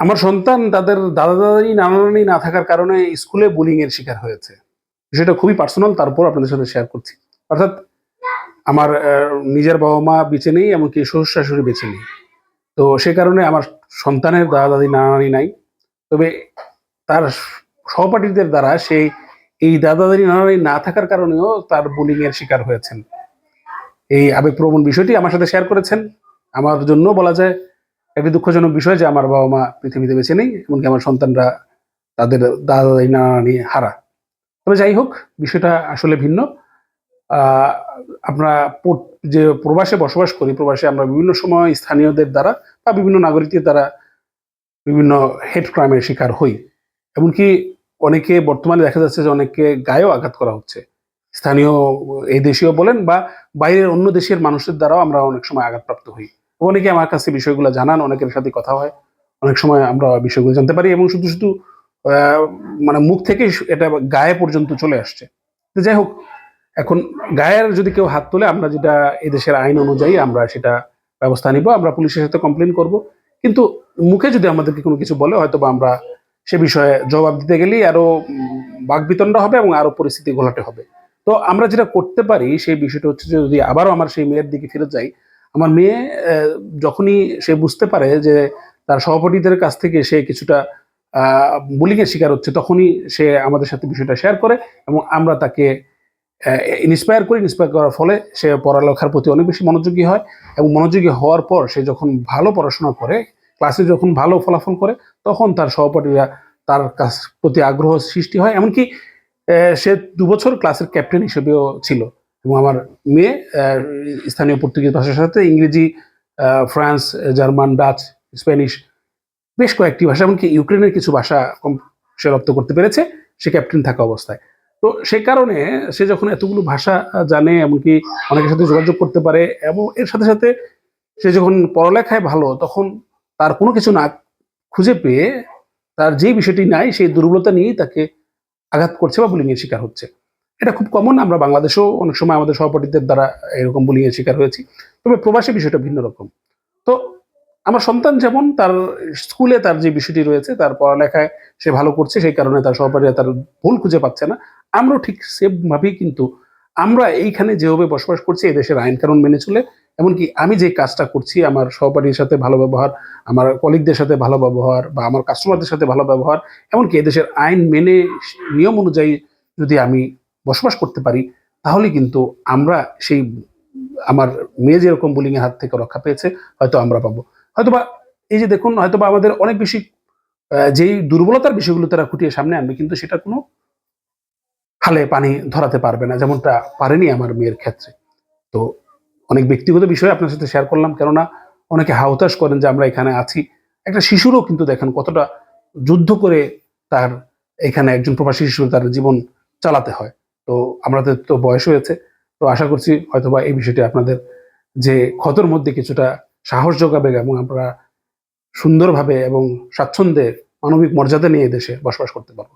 আমার সন্তান তাদের দাদা দাদি নানা নানি না থাকার কারণে স্কুলে বুলিং এর শিকার হয়েছে। বিষয়টা খুবই পার্সোনাল তারপর আপনাদের সাথে শেয়ার করছি। অর্থাৎ আমার নিজের বাবা মা বেঁচে নেই, এমনকি শ্বশুর শাশুড়ি বেঁচে নেই। তো সে কারণে আমার সন্তানের দাদা দাদি নানা নানি নাই। তবে তার সহপাঠীদের দ্বারা সেই এই দাদা দাদি নানা নানি না থাকার কারণেও তার বুলিং এর শিকার হয়েছেন। এই আবেগপ্রবণ বিষয়টি আমার সাথে শেয়ার করেছেন। আমার জন্য বলা যায় একটি দুঃখজনক বিষয় যে আমার বাবা মা পৃথিবীতে বেছে নেই, এমনকি আমার সন্তানরা তাদের দাদা দাদি নানা নানি হারা। তবে যাই হোক, বিষয়টা আসলে ভিন্ন। আমরা যে প্রবাসে বসবাস করি, প্রবাসে আমরা বিভিন্ন সময় স্থানীয়দের দ্বারা বা বিভিন্ন নাগরিকদের দ্বারা বিভিন্ন হেড ক্রাইমের শিকার হই। এমনকি অনেকে বর্তমানে দেখা যাচ্ছে যে অনেকে গায়েও আঘাত করা হচ্ছে। স্থানীয় এই দেশীয় বলেন বা বাইরের অন্য দেশের মানুষের দ্বারাও আমরা অনেক সময় আঘাতপ্রাপ্ত হই। অনেকে আমার কাছে বিষয়গুলো জানান অনেকের সাথে কথা হয়। অনেক সময় আমরা বিষয়গুলো জানতে পারি এবং শুধু শুধু মানে মুখ থেকে এটা গায়ে পর্যন্ত চলে আসছে। যাই হোক এখন গায়ের যদি কেউ হাত তোলে আমরা যেটা এদেশের আইন অনুযায়ী আমরা সেটা ব্যবস্থা নিব আমরা পুলিশের সাথে কমপ্লেন করব। কিন্তু মুখে যদি আমাদেরকে কোনো কিছু বলে হয়তো বা আমরা সে বিষয়ে জবাব দিতে গেলেই আরও উম, বাকবিতণ্ডা হবে এবং আরও পরিস্থিতি ঘোলাটে হবে। তো আমরা যেটা করতে পারি সেই বিষয়টা হচ্ছে যে যদি আবারও আমার সেই মেয়ের দিকে ফিরে যাই আমার মেয়ে যখনই সে বুঝতে পারে যে তার সহপাঠীদের কাছ থেকে সে কিছুটা বুলিং এর শিকার হচ্ছে, তখনই সে আমাদের সাথে বিষয়টা শেয়ার করে এবং আমরা তাকে ইন্সপায়ার করি। ইন্সপায়ার করার ফলে সে পড়ালেখার প্রতি অনেক বেশি মনোযোগী হয় এবং মনোযোগী হওয়ার পর সে যখন ভালো পড়াশোনা করে ক্লাসে যখন ভালো ফলাফল করে, তখন তার সহপাঠীরা তার কাছ প্রতি আগ্রহ সৃষ্টি হয়। এমনকি সে দুবছর ক্লাসের ক্যাপ্টেন হিসেবেও ছিল। এবং আমার মেয়ে স্থানীয় পর্তুগিজ ভাষার সাথে ইংরেজি ফ্রান্স, জার্মান, ডাচ, স্প্যানিশ বেশ কয়েকটি ভাষা, এমনকি ইউক্রেনের কিছু ভাষা সে রপ্ত করতে পেরেছে, সে ক্যাপ্টেন থাকা অবস্থায়। তো সে কারণে সে যখন এতগুলো ভাষা জানে, এমনকি অনেকের সাথে যোগাযোগ করতে পারে, এবং এর সাথে সাথে সে যখন পড়ালেখায় ভালো, তখন তার কোনো কিছু না খুঁজে পেয়ে তার যে বিষয়টি নাই, সেই দুর্বলতা নিয়েই তাকে আঘাত করছে বা বুলিং এর শিকার হচ্ছে। এটা খুব কমন আমরা বাংলাদেশেও অনেক সময় আমাদের সহপাঠীদের দ্বারা এরকম বুলিং এর শিকার হয়েছি। তবে প্রবাসী বিষয়টা ভিন্ন রকম। তো আমার সন্তান যেমন, তার স্কুলে তার যে বিষয়টি রয়েছে, তার পড়ালেখায় সে ভালো করছে, সেই কারণে তার সহপাঠীরা তার ভুল খুঁজে পাচ্ছে না। আমরাও ঠিক সেম ভাবেই কিন্তু আমরা এইখানে যেভাবে বসবাস করছি, এদেশের আইন কানুন মেনে চলে। এমনকি আমি যে কাজটা করছি, আমার সহপাঠীর সাথে ভালো ব্যবহার, আমার কলিগদের সাথে ভালো ব্যবহার বা আমার কাস্টমারদের সাথে ভালো ব্যবহার, এমনকি এদেশের আইন মেনে নিয়ম অনুযায়ী যদি আমি বসবাস করতে পারি, তাহলে কিন্তু আমরা সেই, আমার মেয়ে যেরকম বুলিং এর হাত থেকে রক্ষা পেয়েছে, হয়তো আমরা পাবো। হয়তোবা, এই যে দেখুন, হয়তোবা আমাদের অনেক বেশি যেই দুর্বলতার বিষয়গুলো তারা খুঁটিয়ে সামনে আনবে, কিন্তু সেটা কোনো খালে পানি ধরাতে পারবে না, যেমনটা পারেনি আমার মেয়ের ক্ষেত্রে। তো অনেক ব্যক্তিগত বিষয় আপনার সাথে শেয়ার করলাম, কেননা অনেকে হাহতাশ করেন যে আমরা এখানে আছি। একটা শিশুরও কিন্তু দেখেন কতটা যুদ্ধ করে তার এখানে একজন প্রবাসী শিশু তার জীবন চালাতে হয়। তো আমাদের তো বয়স হয়েছে, তো আশা করছি হয়তোবা এই বিষয়টি আপনাদের যে ক্ষতর মধ্যে কিছুটা সাহস যোগাবে এবং আমরা সুন্দরভাবে এবং স্বাচ্ছন্দ্যে মানবিক মর্যাদা নিয়ে দেশে বসবাস করতে পারব।